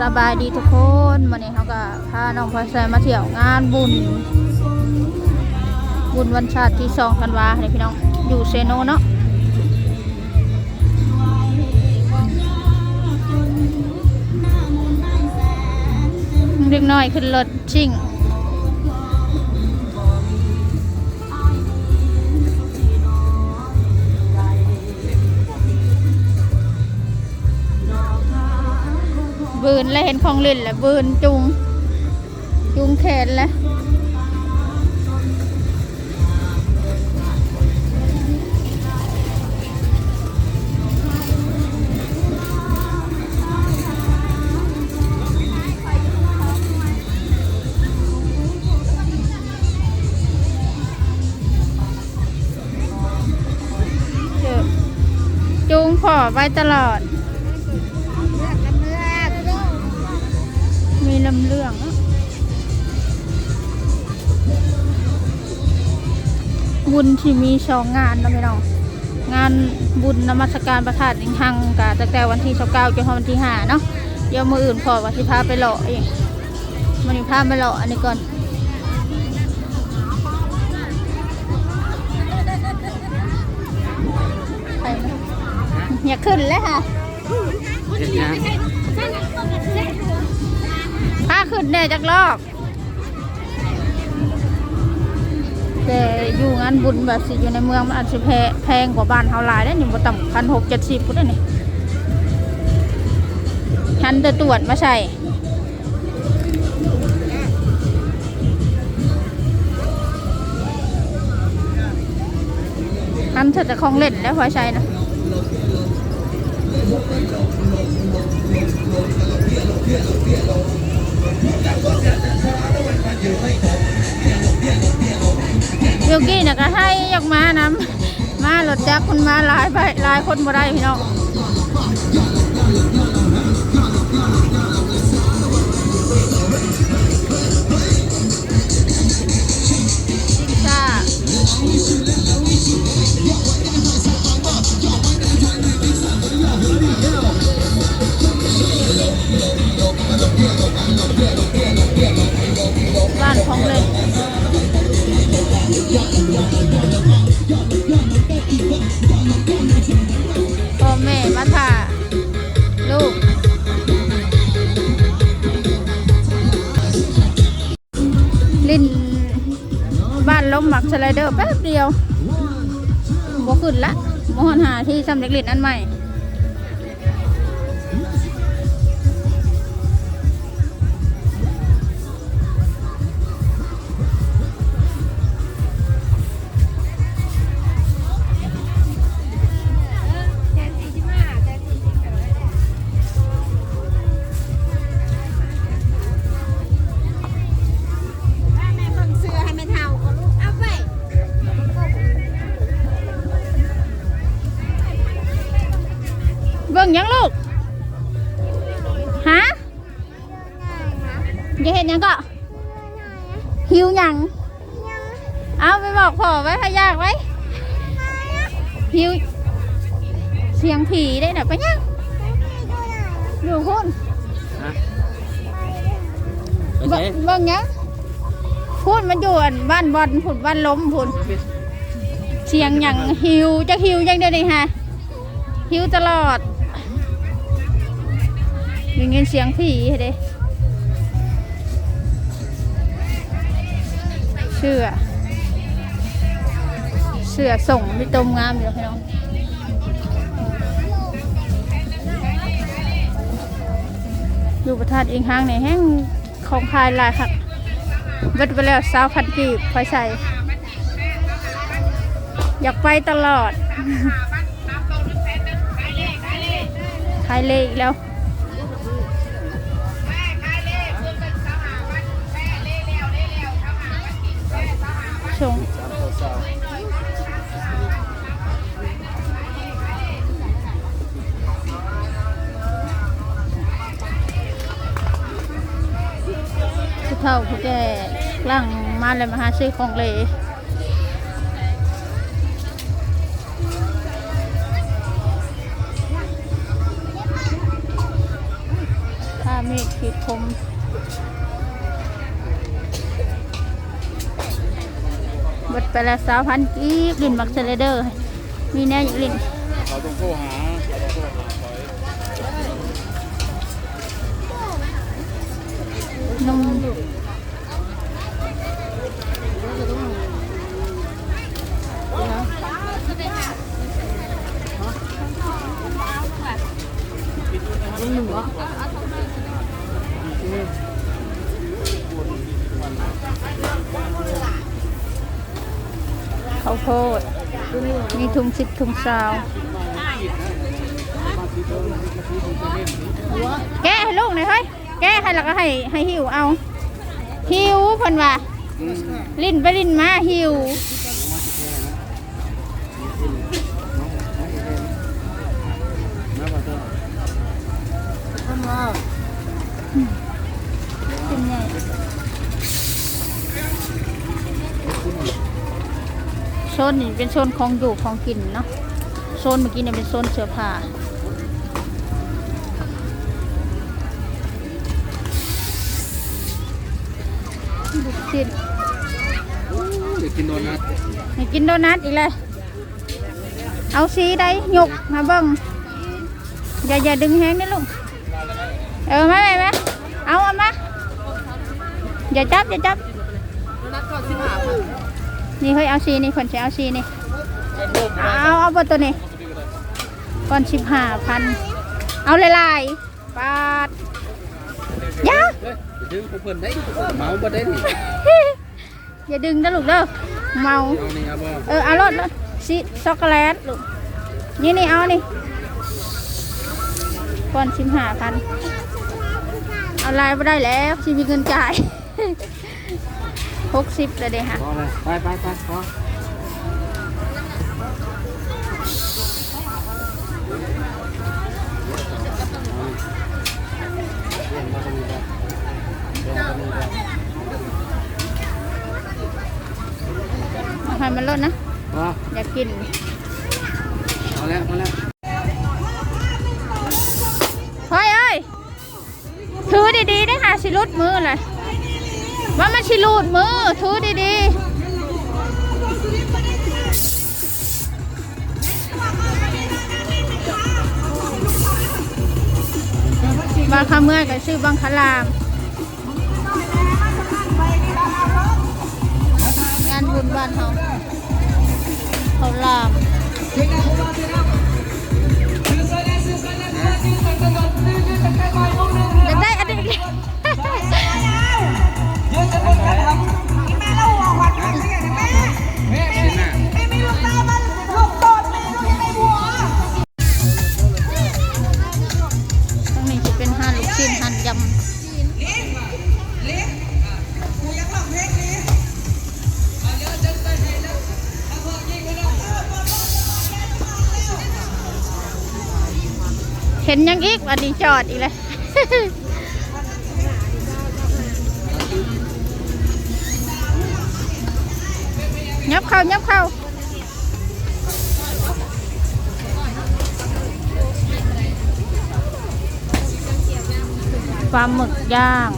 สบายดีทุกคนวันนี้เขาก็พาน้องพลอยใส่มาเที่ยวงานบุญ บุญวันชาติที่สองธันวาเนี่ยพี่น้องอยู่เซโนเนาะเด็กน้อยขึ้นรถชิ่ง บืนแล้วเห็นของเล่นแล้วบืนจุง จุงแขนแล้วจอจูงพ่อไว้ตลอด ลำเรื่องบุญที่มีสองงานนะพี่น้องงานบุญนมัสการประทาดอิงหังกะตั้งแต่วันที่29จนถึงวันที่5เนาะเดี๋ยวมืออื่นพอว่าสิพาไปเลาะเองมันนี้พาไปเลาะอันนี้ก่อนอย่าขึ้นเลยค่ะ ขึ้นแน่จักลอกแต่อยู่งานบุญแบบสิอยู่ในเมืองมันอาจจะแพแพงกว่าบ้านเฮาหลายได้หนึ่งต่ำพันหกเจ็ดสิบพุทธนี่ฉันจะตรวจมาใส่ทันเธอจะคลองเล่นแล้วพอใช่นะเโยกี้เนี่ยก็ให้ยกมานำมารถจักรคนมาหลายไปหลายคนบ่ได้พี่น้อง พูดมันอยู่อันบ้านบอลผุดบ้านล้มผุดเสียงหยังหิวจะหิวยังได้เลยฮะหิวตลอดได้ยินเสียงผีเด้เชื่อเสือส่งที่ตมงามอยู่พี่น้องอยู่ประทาดเองห้างในแห้งของคายลายค่ะ เบิดไปแล้วสาวพันกีบไฟใส่อยากไปตลอดขายเลขอีกแล้วชง เฒ่าผู้แก่ร่างมาเลยมาหาซื้อของเลยพามฆขีดคมบดไปแล้วสาวพันกีบลินมักเซเลเดอร์ มีแน่อยู่ลินเราต้องโทรหาเราต้องโทรหาคอยนมข้าวโพด มี ถุงสิบถุงซาวแกให้ลูกหน่อยเฮ้ยแกให้แล้วก็ให้ให้หิวเอา หิวเพิ่นว่า ลิ้นไปลิ้นมาหิว น้าขอโทษ เป็นไง โซนนี่เป็นโซนของอยู่ของกินเนาะโซนเมื่อกี้เนี่ยเป็นโซนเสื้อผ้าลูกชิ้นเดี๋ยวกินโดนัทให้กินโดนัทอีกเลยเอาสีใดหยกมาเบิ่งอย่าอย่าดึงแห้งนะลุงเออมาไหมมาเอาเอามาอย่าจับอย่าจับนี่ เฮ้ยเอาสีนี่คนใช้เอาสีนี่เอาเอาบนตัวนี้ก่อนสิบห้าพันเอาหลายๆปาดอยาเฮ้ยเดี๋ยวดึงของเพิ่นได้เมาบ่ได้นี่อย่าดึงนะลูกเด้อเมาเอานี่เอาบ่เออเอารถรถสิช็อกโกแลตลูกนี่นี่เอานี่ก่อนชิมหาพันเอาลายไม่ได้แล้วชีมีเงินจ่าย หกสิบเลยเด้ฮะพอเลยไปไปไปพอเรื่องมาตรงนี้ครับเรื่องมาตรงนี้ครับเอนลดนะ พออยากกิน พอแล้วพอแล้วพ่อยเอ้ยถือดีๆได้ค่ะสิรุดมือเลย ว่ามันสิรูดมือถือดีๆบางคำเมื่อยก็ชื่อบางคลามงานบุญบ้านเขาเขาลามอยากได้อันนี้ ตรงนี้จะเป็นหันลูกชิ้นหั่นยำเห็นยังอีกวันนี้จอดอีกเลย ยับเข้ายับเข้าปลาหมึกย่าง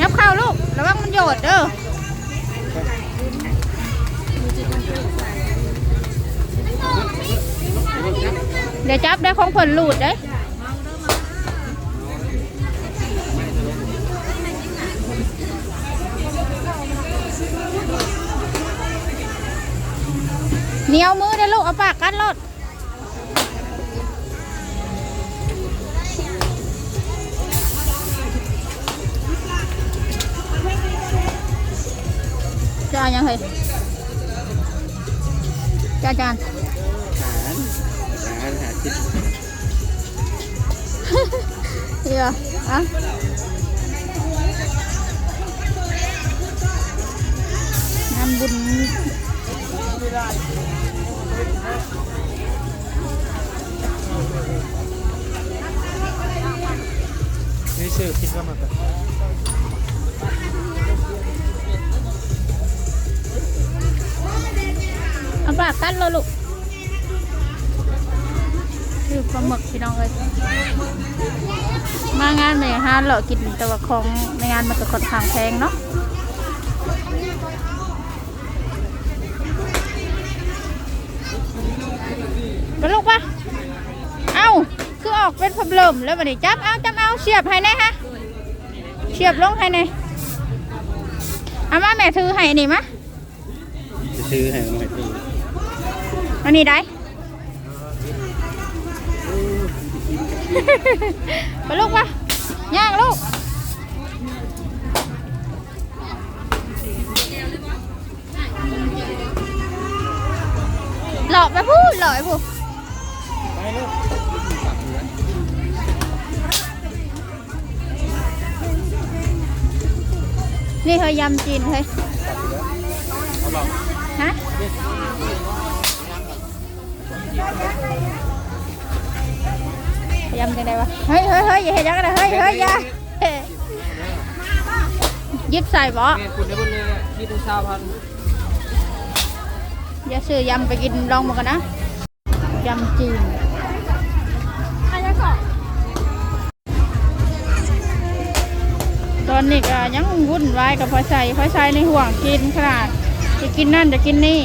ยับเข้าลูกระวังมันโยดเด้อเดี๋ยวจับได้ของผลหลุดเด้ เหนียวมือเด้อลูกเอาปากกัดรถจะเอายังไงจะอาจารย์หารหารหาจิตเดี๋ยวอะงานบุญ นี่ชื่อคิดว่ามันเป็นเอาปากกัดเลยลูกคือปลาหมึกพี่น้องเลยมางานในห้านเรากินแต่ว่าของในงานมันก็ค่อนข้างแพงเนาะ ไปลูกปะเอ้าคือออกเป็นพับลมแล้วบัดนี้จับเอาจับเอาเสียบให้แน่ฮะเสียบลงให้แน่เอามาแม่ถือให้นี่มะจะซื้อให้มันให้ซื้ออันนี้ได้ไปลูกปะย่างลูกหลอกไปพูดหลอกไปพูด นี่เธอยำจีนเฮ้ยเอาบอกฮะยำกันได้วะเฮ้ยเฮ้ยเฮ้ยอย่าเห็นยังกันนะเฮ้ยเฮ้ยอย่าเฮ้ยยิบใส่บ่แม่คุณได้บุญเลยคิดถึงชาวพันธุ์อย่าซื้อยำไปกินลองมากันนะยำจีน อนนี้ก็ยังวุ่นวายกับพอใส่พอใส่ในห่วงกินขนาดจะกินนั่นจะกินนี่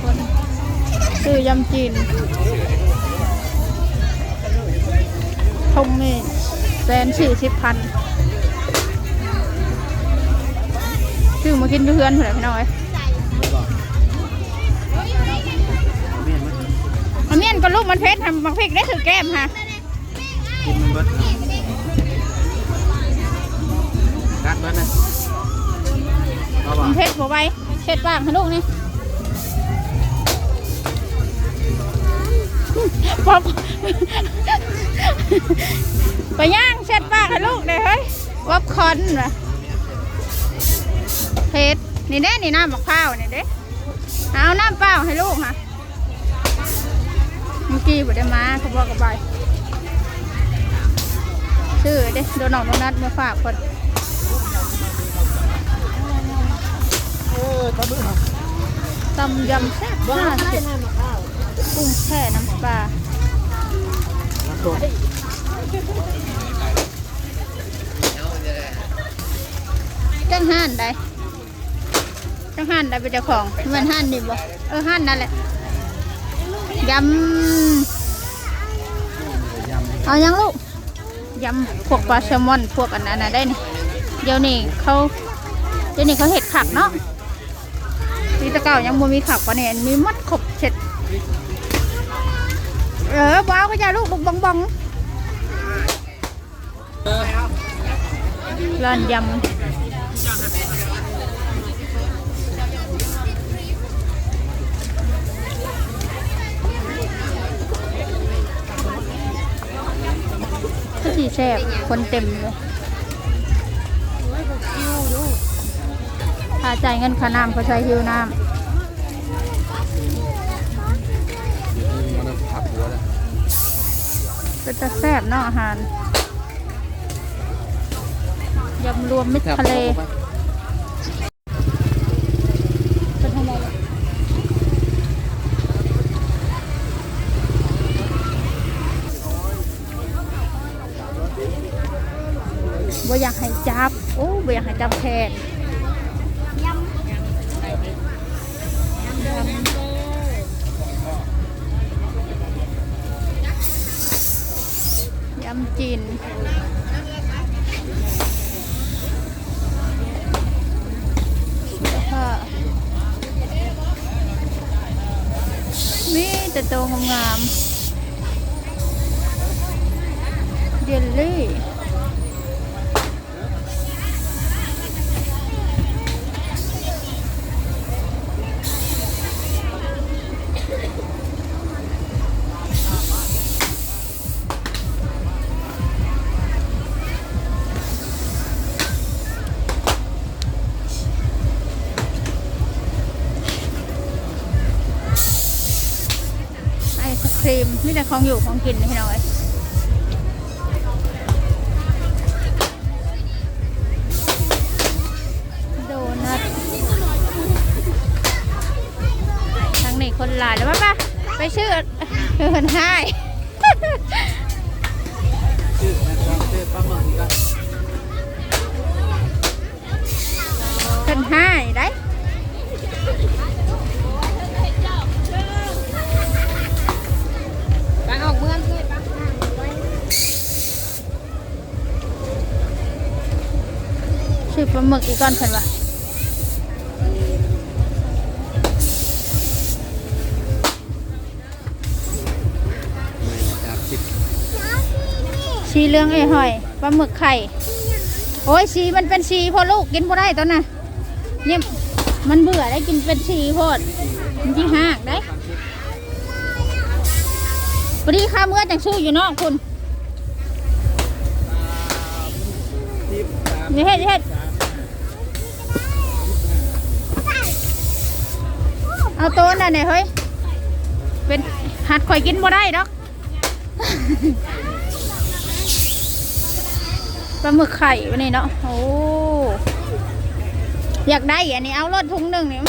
คนซื้อยำจีนทงนี่แสนสี่สิบพันซื้อมากินเพื่อนเพื่อนพี่น้อยเมียนเอาเมียนก็ลูกมันเพชรทำบักพริกได้ถือแก้มค่ะกินมันเบิด กัดเบิดนะเอาบอกมันเพชรบัวใบเช็ดปากให้ลูกนี่ป๊อปไปย่างเช็ดปากให้ลูกเลยเฮ้ยป๊อปคอนเหรอเพชรนี่เด้นี่น้ำมะพร้าวนี่เด้เอาน้ำเปล่าให้ลูกค่ะเมื่อกี้บ่ได้มาเขาบอกกับใบชื่อเด้โดนหน้องโดนัทมาฝากคน ตำยำแซ่บห้าสิบกุ้งแช่น้ำปลามาตัวจังห้านได้จังห้านได้เป็นเจ้าของมันห้านนี่บ่เออห้านนั่นแหละยำเอายังลูกยำพวกปลาแซลมอนพวกอันนั้นนะได้นี่เดี๋ยวนี้เขาเดี๋ยวนี้เขาเห็ดขักเนาะ ปีตะเก่ายังบ่มีขักปะเนี่ยมีมัดขบเสร็จเออบ้าวก็จะลูกบุกบองบองร้านยำก็สีแซ่บคนเต็มเลย ค่าจ่ายเงินค่าน้ำเขาใช้หิวน้มันผักหัวเลยำเป็นตะแซ่บเนาะอาหารยำรวมมิตรทะเลเป็นทำไมล่ะบ่อยากให้จับ โอ้บ่อยากให้จับแทน จีน มีแต่โตงามๆเยลลี่ มมีแต่ของอยู่ของกินพี่น้อยโดนัททางนี้คนหลายแล้วป่ะไปชื่อเฮินให้ ชื่อปลาหมึกอีกก่อนเพิ่นว่าไม่จากคิดชีเรื่องไอ้หอยปลาหมึกไข่ โอ้ยชีมันเป็นชีพอลูกกินบ่ได้ตอนน่ะเนี่ยมันเบื่อได้กินเป็นชีโพดมันที่หักได้พอดีข้าเมื่อจังสู้อยู่เนอกคุณสิบสามอย่าเฮ็ดอย่าเฮ็ด เอาตัวนั่นน่ะเฮ้ย เป็นหัดข่อยกินบ่ได้ดอกปลาหมึกไข่วันนี้เนาะ โอ้อยากได้อันนี้เอารถถุงหนึ่งเนี่ย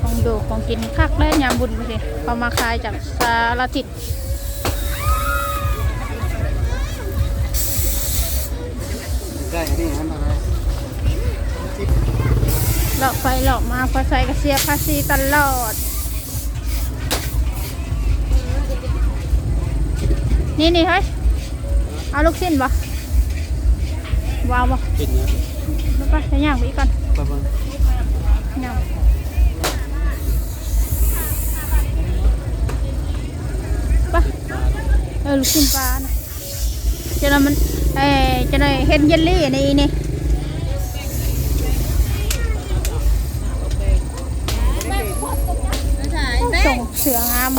ของดูของกินคักได้ยามบุญไปสิเขามาขายจากสารทิศ ได้อันนี้อันอะไรหลอกไปหลอกมาพอใส่กระเสียภาษีตลอด นี่นี่เฮ้ยเอาลูกสิ้นบ่วาวบ่กินนี่ยแล้วไปใช้ย่างไปอีกก่อนประมาณย่างไปเออลูกสิ้นปลานะเจะได้มัน เออจะได้เห็นเยลลี่นี่นี่ไม่ใช่แม่ส่งเสืองาม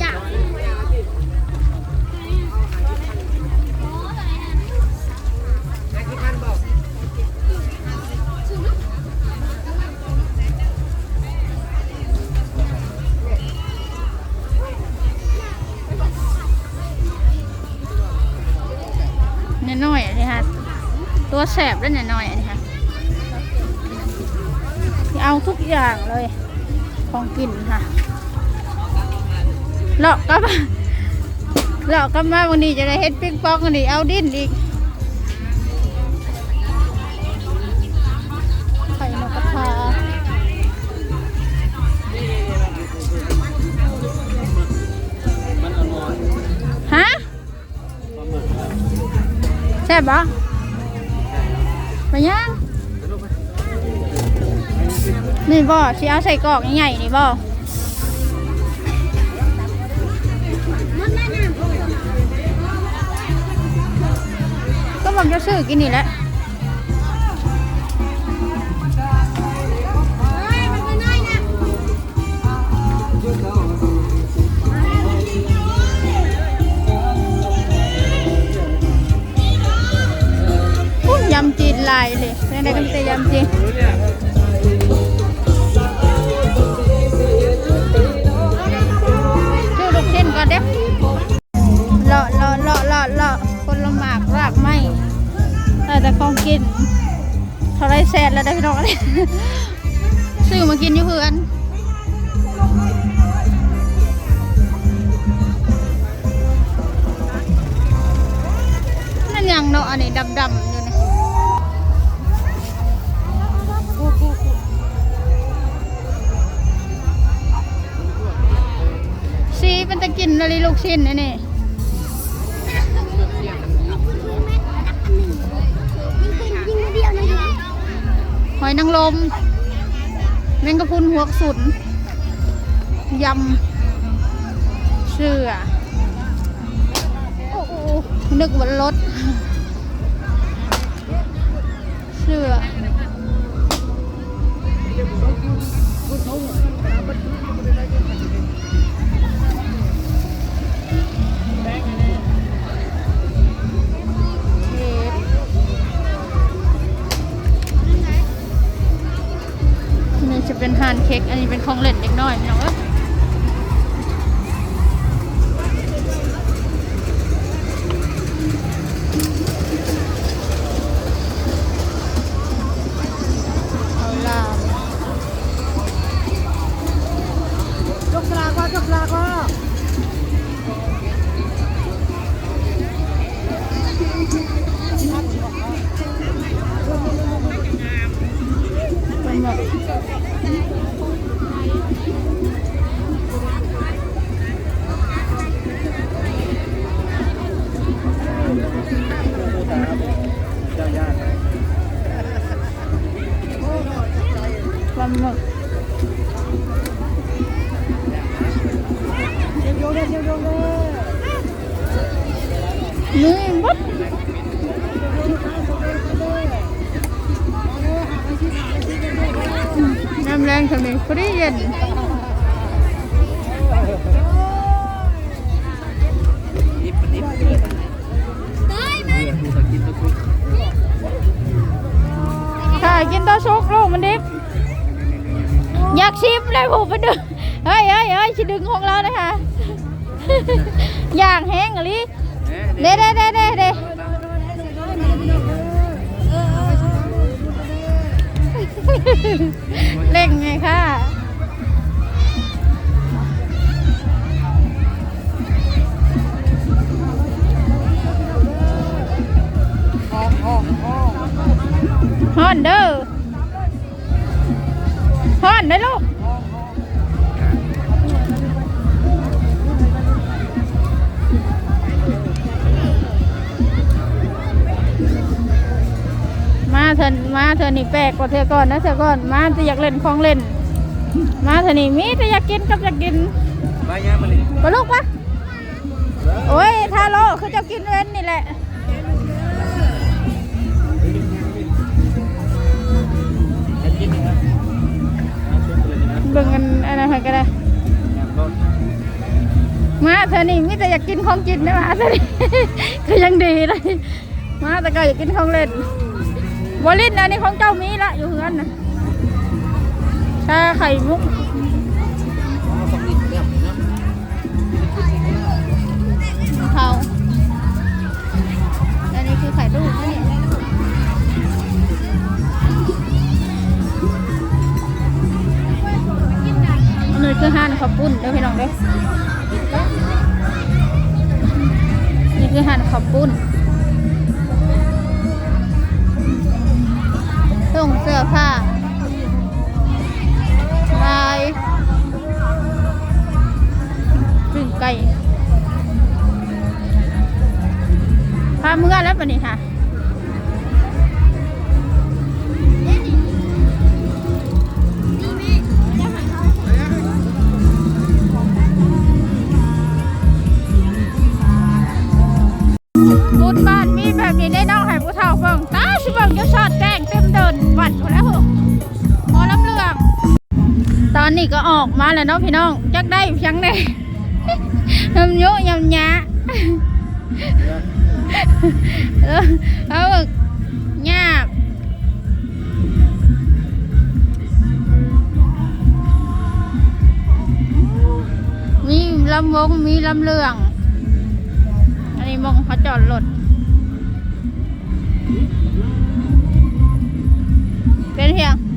อยากเนี่ยน้อยอันนี้ฮะตัวแสบแล้วเนี่ยน้อยอันนี้ฮะเอาทุกอย่างเลยของกินค่ะ เลาะก็มาเลาะก็มาวันนี้จะได้เฮ็ดปิ๊กป๊อกอันนี้เอาดิ้นอีกไข่นกกระทามันเอานอนฮะปลาหมึกแซ่บปะไปยังนี่บ่สิเอาใส่กรอกใหญ่ๆนี่บ่ บอกจะซื้อกินนี่แหละยมันไม่น้อยนะอุ๊ยยำจีนลายเลยเป็นอะไรกันแต่ยำจีนซื้อลูกชิ้นก่อนเด้ กินเท่าไรแสนแล้วได้พี่น้องอันนี้ซื้อมากินอยู่เพื่อนนั่นยังเนาะอันนี้ดำๆอยู่นี่สีเป็นตะกินอะไรลูกชิ้นนี่ หอยนางรมแมงกะพรุนหัวกสุนยำเชื่อโอ้โหนึกว่ารถเชื่อ จะเป็นฮานเค้กอันนี้เป็นของเล่นเล็กน้อยพี่น้องเอ้ย กินตัวชุกลูกมันดิบอยากชิมเลยผูไปดึงเฮ้ยเฮ้ยเฮ้ยชิดึงของเรานะคะอย่างแห้งอะลิเด้เด้เด้เด้เด้เล่งไงค่ะ ฮอนเด้อฮอนเด้อลูกมาเถอะมาเถอะนี่แปลกกว่าเธอก่อนนะเธอก่อนมาจะอยากเล่นของเล่น มาเถอะนี่มีแต่อยากกินกับอยากกินไปย่ามาเลยปะลูกปะโอ้ยทาโร่คือจะกินเว้นนี่แหละจะ บิ่งกันอะไรก็ได้งานรถมาเถอะนี่มีแต่อยากกินของกินนะมาเถอะนี่ก็ยังดีเลยมาแต่ก็อยากกินของเล่นบอลินอันนี้ของเจ้ามีละอยู่เฮือนนะชาไข่มุก อพี่น้องเด้อนี่คือหั่นข้าวปุ้นส่งเสื้อผ้าลายปิ้งไก่พาเมื่อแล้วปะนี่ค่ะ นนี้ก็ออกมาแล้วเนาะพี่น้องจักได้เพียงได้ยำโยยำยะเออเอาบึกหยาบมีลำวงมีลำเลือง อันนี้มองเขาจอดรถเป็นเพียงเดือนให้ดูพี่น้อง